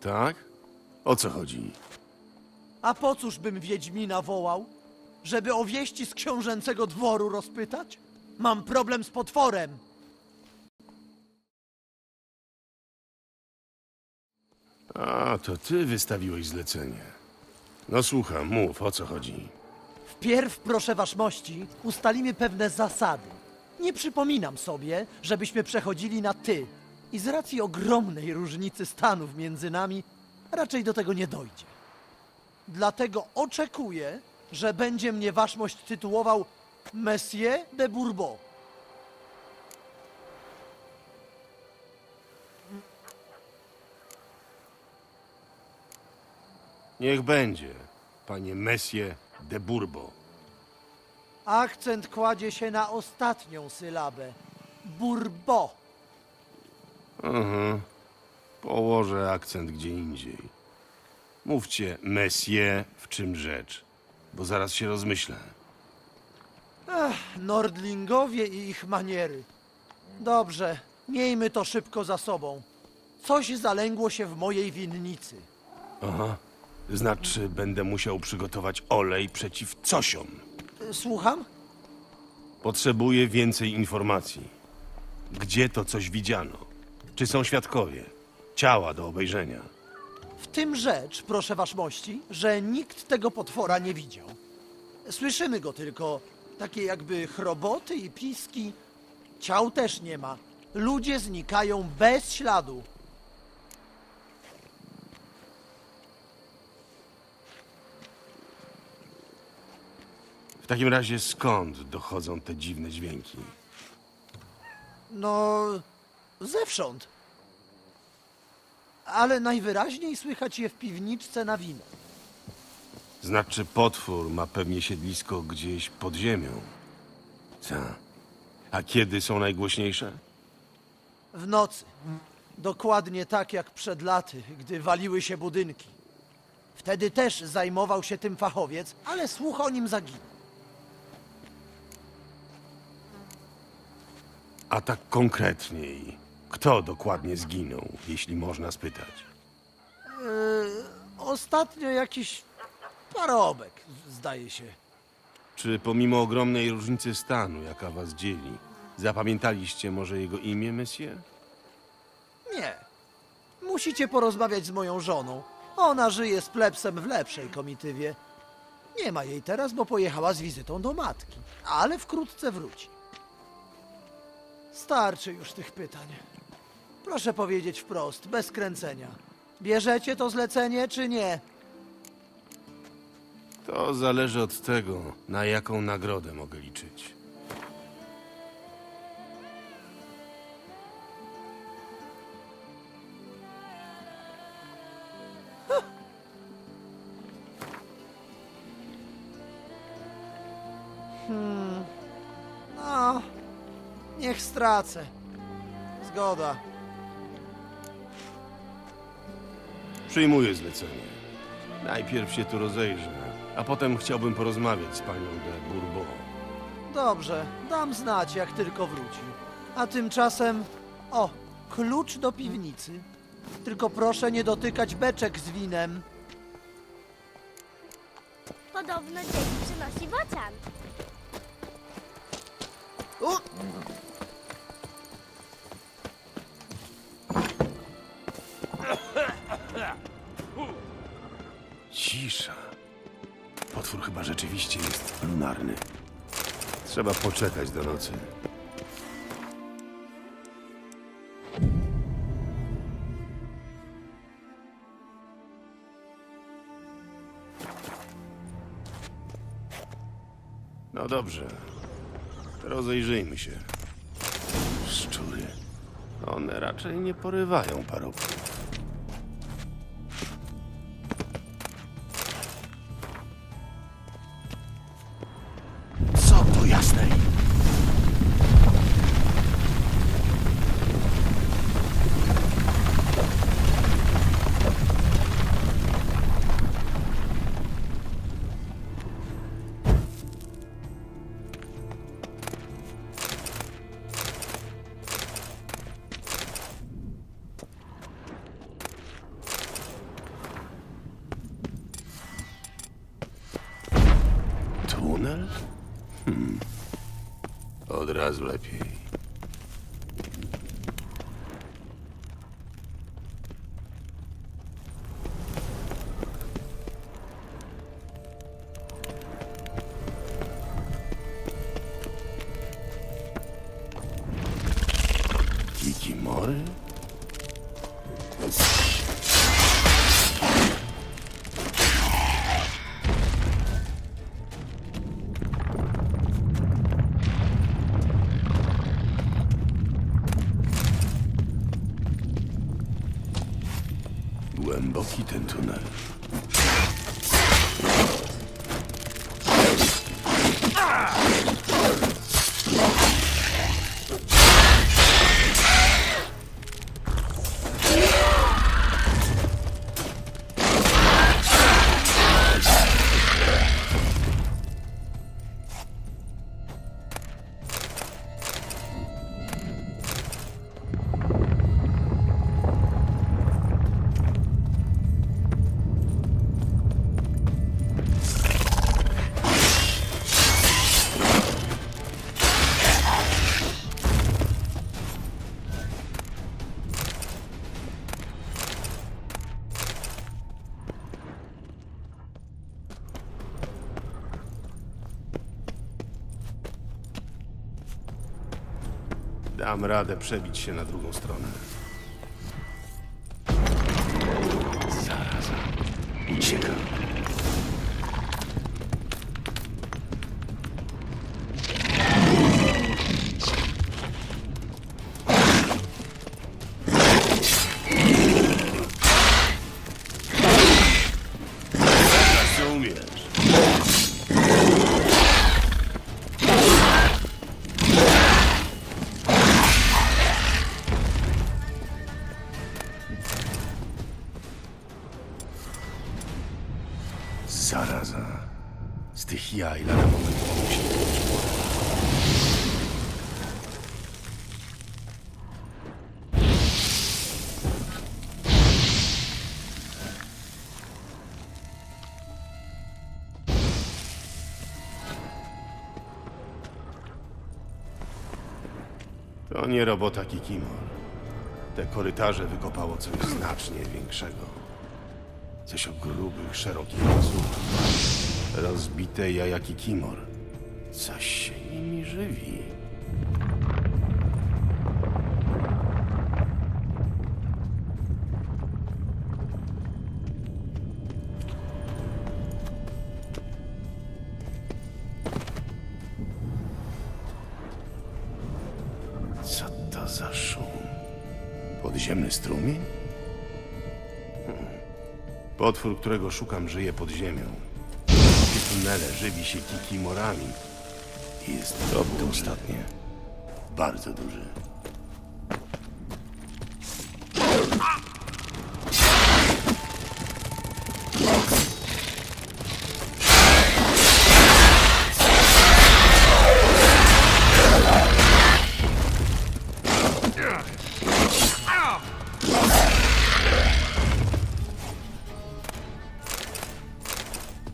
Tak? O co chodzi? A po cóż bym Wiedźmina wołał? Żeby o wieści z książęcego dworu rozpytać? Mam problem z potworem. A, to ty wystawiłeś zlecenie. No słucham, mów, o co chodzi. Wpierw, proszę waszmości, ustalimy pewne zasady. Nie przypominam sobie, żebyśmy przechodzili na ty. I z racji ogromnej różnicy stanów między nami, raczej do tego nie dojdzie. Dlatego oczekuję, że będzie mnie waszmość tytułował Monsieur de Bourbon. Niech będzie, panie Messie de Bourbo. Akcent kładzie się na ostatnią sylabę. Bourbon. Mhm. Położę akcent gdzie indziej. Mówcie, Messie, w czym rzecz, bo zaraz się rozmyślę. Nordlingowie i ich maniery. Dobrze, miejmy to szybko za sobą. Coś zalęgło się w mojej winnicy. Aha. Znaczy, będę musiał przygotować olej przeciw cosiom. Y, Słucham? Potrzebuję więcej informacji. Gdzie to coś widziano? Czy są świadkowie? Ciała do obejrzenia. W tym rzecz, proszę waszmości, że nikt tego potwora nie widział. Słyszymy go tylko, takie jakby chroboty i piski. Ciał też nie ma. Ludzie znikają bez śladu. W takim razie skąd dochodzą te dziwne dźwięki? No, zewsząd. Ale najwyraźniej słychać je w piwniczce na wino. Znaczy, potwór ma pewnie siedlisko gdzieś pod ziemią. Co? A kiedy są najgłośniejsze? W nocy. Dokładnie tak jak przed laty, gdy waliły się budynki. Wtedy też zajmował się tym fachowiec, ale słuch o nim zaginął. A tak konkretniej, kto dokładnie zginął, jeśli można spytać? Ostatnio jakiś parobek, zdaje się. Czy pomimo ogromnej różnicy stanu, jaka was dzieli, zapamiętaliście może jego imię, monsieur? Nie. Musicie porozmawiać z moją żoną. Ona żyje z plebsem w lepszej komitywie. Nie ma jej teraz, bo pojechała z wizytą do matki, ale wkrótce wróci. Starczy już tych pytań. Proszę powiedzieć wprost, bez kręcenia. Bierzecie to zlecenie, czy nie? To zależy od tego, na jaką nagrodę mogę liczyć. No, niech stracę. Zgoda. Przyjmuję zlecenie. Najpierw się tu rozejrzę, a potem chciałbym porozmawiać z panią de Bourbon. Dobrze, dam znać, jak tylko wróci. A tymczasem, o, klucz do piwnicy. Tylko proszę nie dotykać beczek z winem. Podobno dzień przynosi bocian. Chyba rzeczywiście jest lunarny. Trzeba poczekać do nocy. No dobrze. Rozejrzyjmy się. Szczury. One raczej nie porywają parobków. Razu lepiej. Głęboki ten tunel. Dam radę przebić się na drugą stronę. Zaraza. Uciekam. Tych jaj lada moment musi To nie robota Kikimor. Te korytarze wykopało coś znacznie większego. Coś o grubych, szerokich mazurach. Rozbite jaja Kikimor. Coś się nimi żywi. Co to za szum? Podziemny strumień? Potwór, którego szukam, żyje pod ziemią. W tunele żywi się kikimorami. Jest to to ostatnie. Bardzo duży.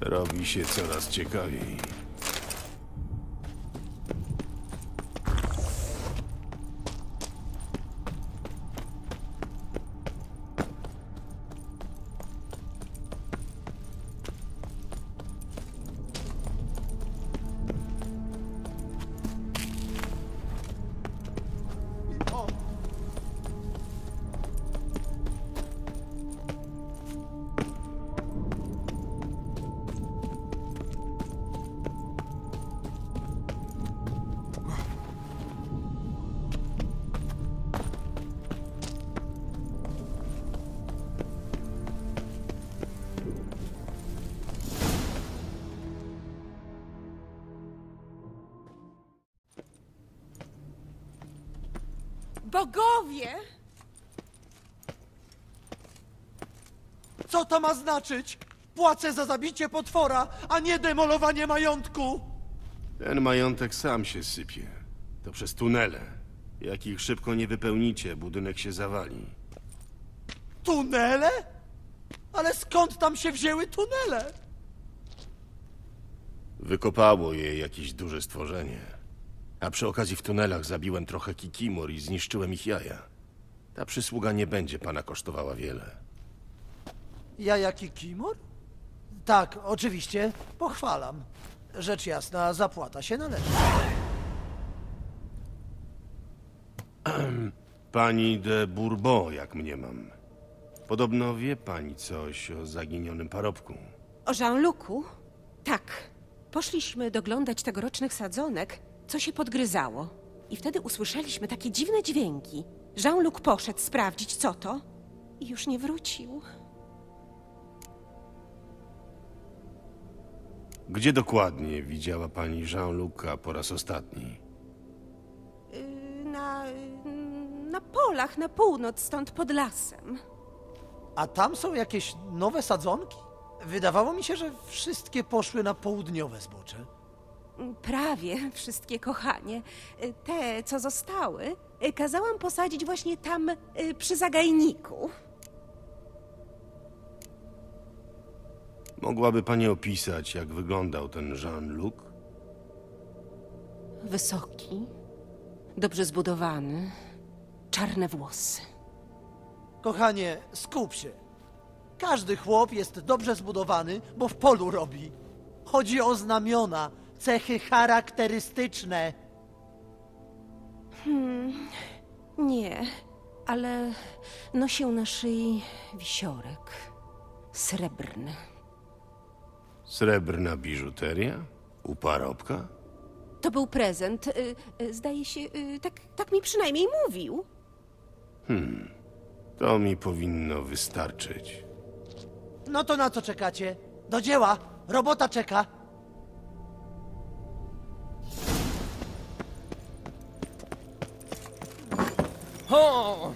Robi się coraz ciekawiej. Bogowie! Co to ma znaczyć? Płacę za zabicie potwora, a nie demolowanie majątku! Ten majątek sam się sypie. To przez tunele. Jak ich szybko nie wypełnicie, budynek się zawali. Tunele? Ale skąd tam się wzięły tunele? Wykopało je jakieś duże stworzenie. A przy okazji w tunelach zabiłem trochę kikimor i zniszczyłem ich jaja. Ta przysługa nie będzie pana kosztowała wiele. Ja jaki Kimor? Tak, oczywiście, pochwalam. Rzecz jasna, zapłata się należy. Pani de Bourbon, jak mnie mam. Podobno wie pani coś o zaginionym parobku. O Jean-Lucu? Tak. Poszliśmy doglądać tegorocznych sadzonek, co się podgryzało. I wtedy usłyszeliśmy takie dziwne dźwięki. Jean-Luc poszedł sprawdzić, co to, i już nie wrócił. Gdzie dokładnie widziała pani Jean-Luc'a po raz ostatni? Yy, na, na polach na północ, stąd pod lasem. A tam są jakieś nowe sadzonki? Wydawało mi się, że wszystkie poszły na południowe zbocze. Prawie wszystkie, kochanie. Y, Te, co zostały, y, kazałam posadzić właśnie tam, y, przy zagajniku. Mogłaby pani opisać, jak wyglądał ten Jean-Luc? Wysoki, dobrze zbudowany, czarne włosy. Kochanie, skup się. Każdy chłop jest dobrze zbudowany, bo w polu robi. Chodzi o znamiona, cechy charakterystyczne. Nie, ale nosił na szyi wisiorek. Srebrny. Srebrna biżuteria? U parobka? To był prezent. y, y, Zdaje się, y, tak, tak mi przynajmniej mówił. To mi powinno wystarczyć. No to na co czekacie? Do dzieła! Robota czeka! Chyba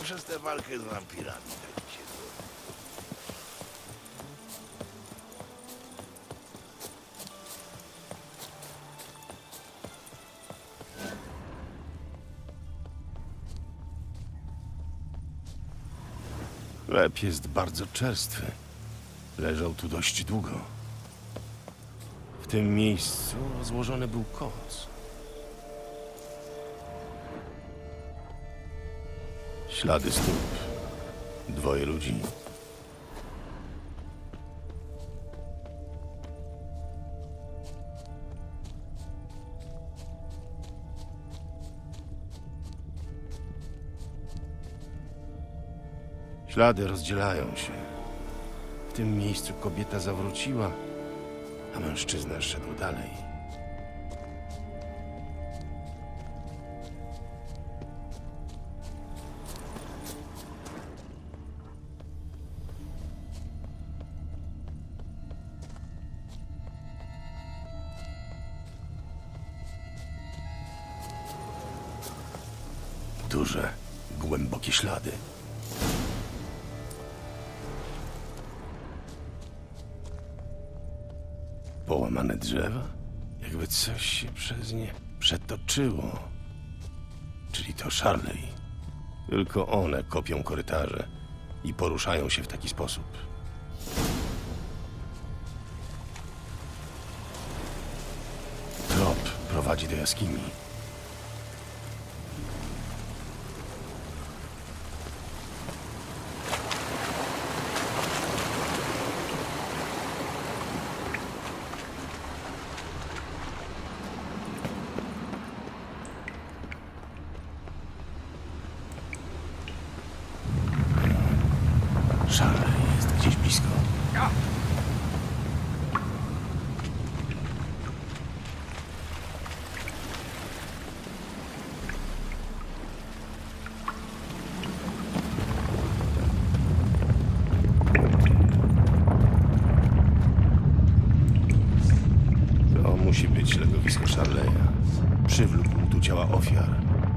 przez tę walkę z wampirami Chleb jest bardzo czerstwy. Leżał tu dość długo. W tym miejscu złożony był koc. Ślady stóp. Dwoje ludzi. Ślady rozdzielają się. W tym miejscu kobieta zawróciła, a mężczyzna szedł dalej. Duże, głębokie ślady. Połamane drzewa? Jakby coś się przez nie przetoczyło. Czyli to Charley. Tylko one kopią korytarze i poruszają się w taki sposób. Trop prowadzi do jaskini. ciała ofiar.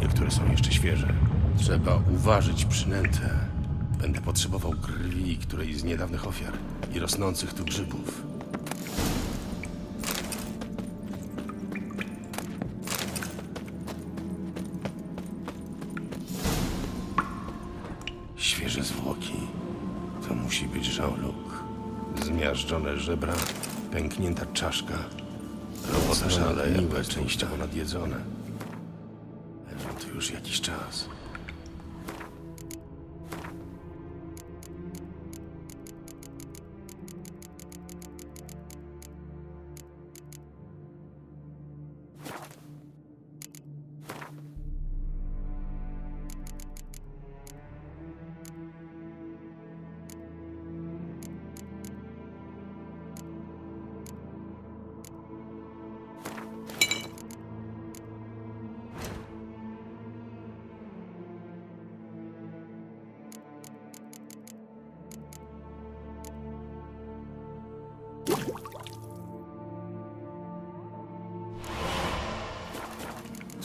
Niektóre są jeszcze świeże. Trzeba uważyć przynętę. Będę potrzebował krwi której z niedawnych ofiar i rosnących tu grzybów. Świeże zwłoki. To musi być Jean-Luc. Zmiażdżone żebra, pęknięta czaszka, robota szaleje, częściowo nadjedzone. Już jakiś czas.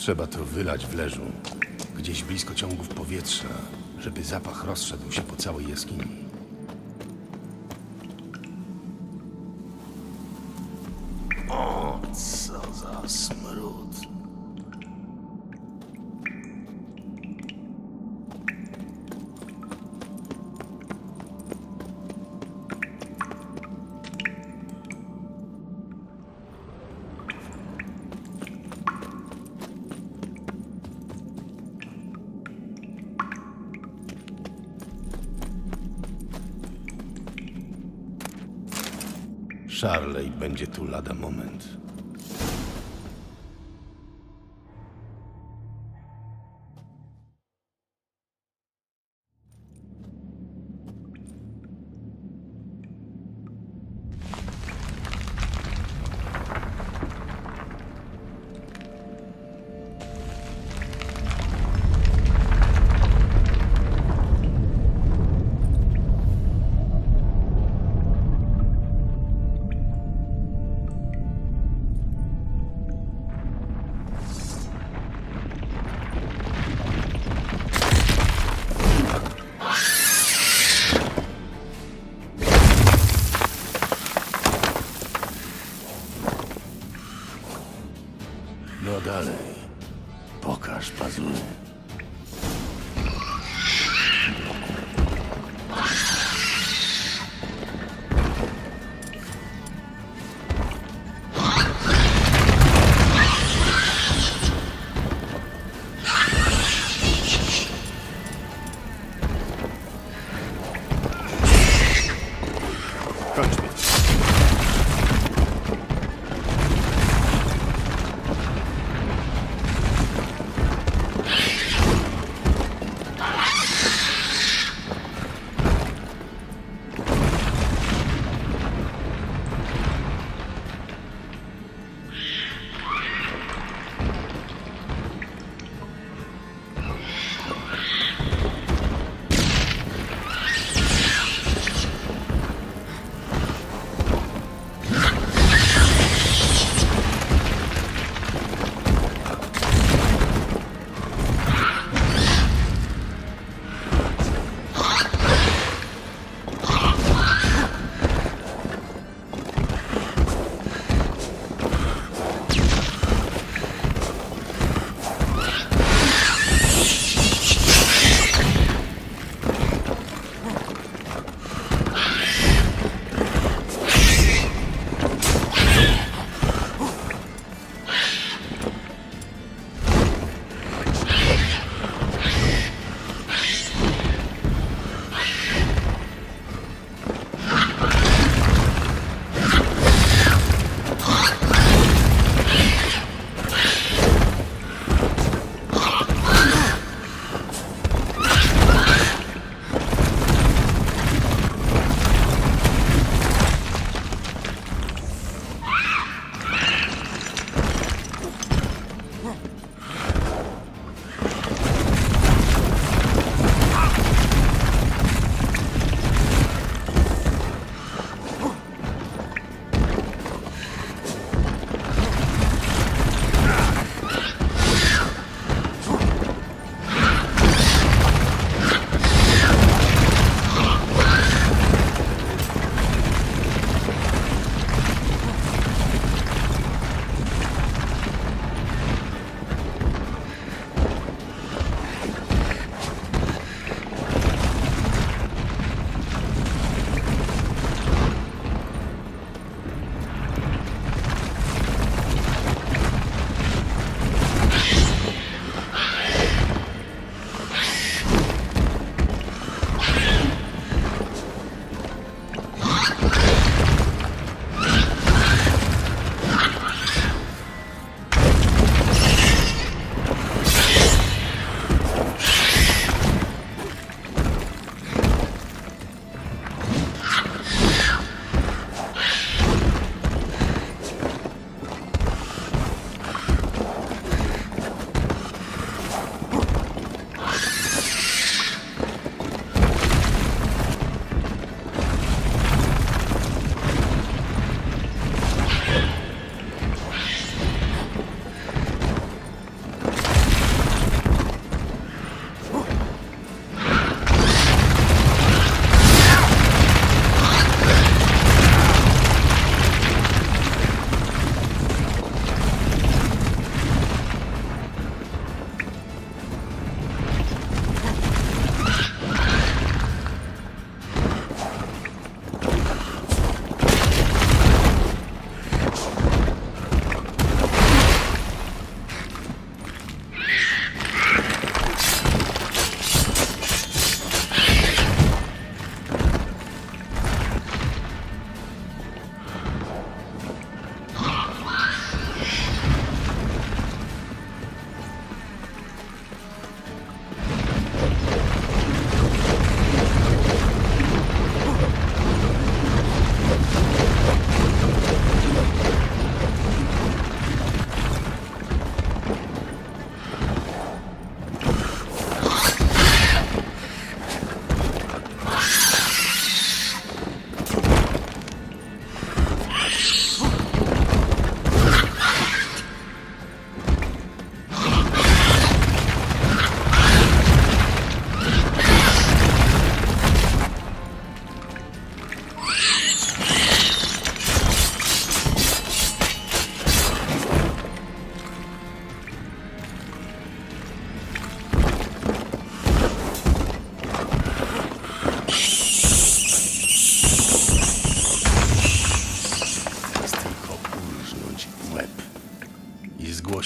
Trzeba to wylać w leżu, gdzieś blisko ciągów powietrza, żeby zapach rozszedł się po całej jaskini. Będzie tu lada moment.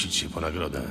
Zgłosić się po nagrodę.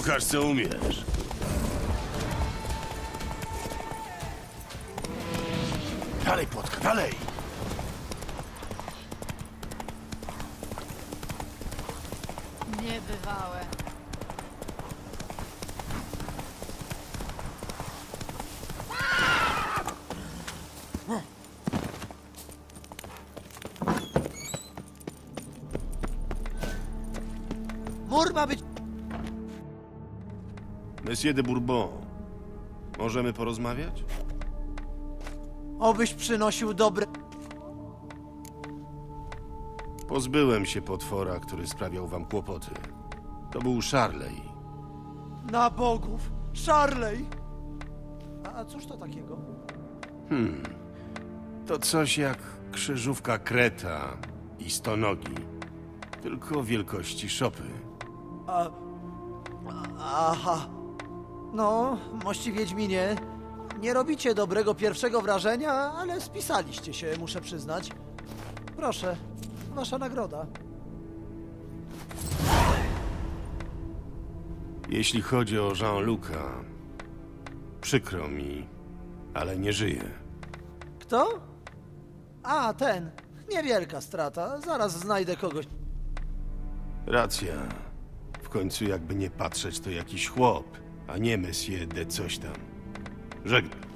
Pokaż, co umiesz. Dalej, płotka, dalej! Niebywałe. Mur ma być... Monsieur de Bourbon, możemy porozmawiać? Obyś przynosił dobre... Pozbyłem się potwora, który sprawiał wam kłopoty. To był Charley. Na bogów! Charley! A, a cóż to takiego? To coś jak krzyżówka kreta i stonogi. Tylko wielkości szopy. Aha. No, mości Wiedźminie, nie robicie dobrego pierwszego wrażenia, ale spisaliście się, muszę przyznać. Proszę, wasza nagroda. Jeśli chodzi o Jean-Luca, przykro mi, ale nie żyje. Kto? A, ten. Niewielka strata. Zaraz znajdę kogoś. Racja. W końcu jakby nie patrzeć, to jakiś chłop, a nie Monsieur de coś tam. Żegnam.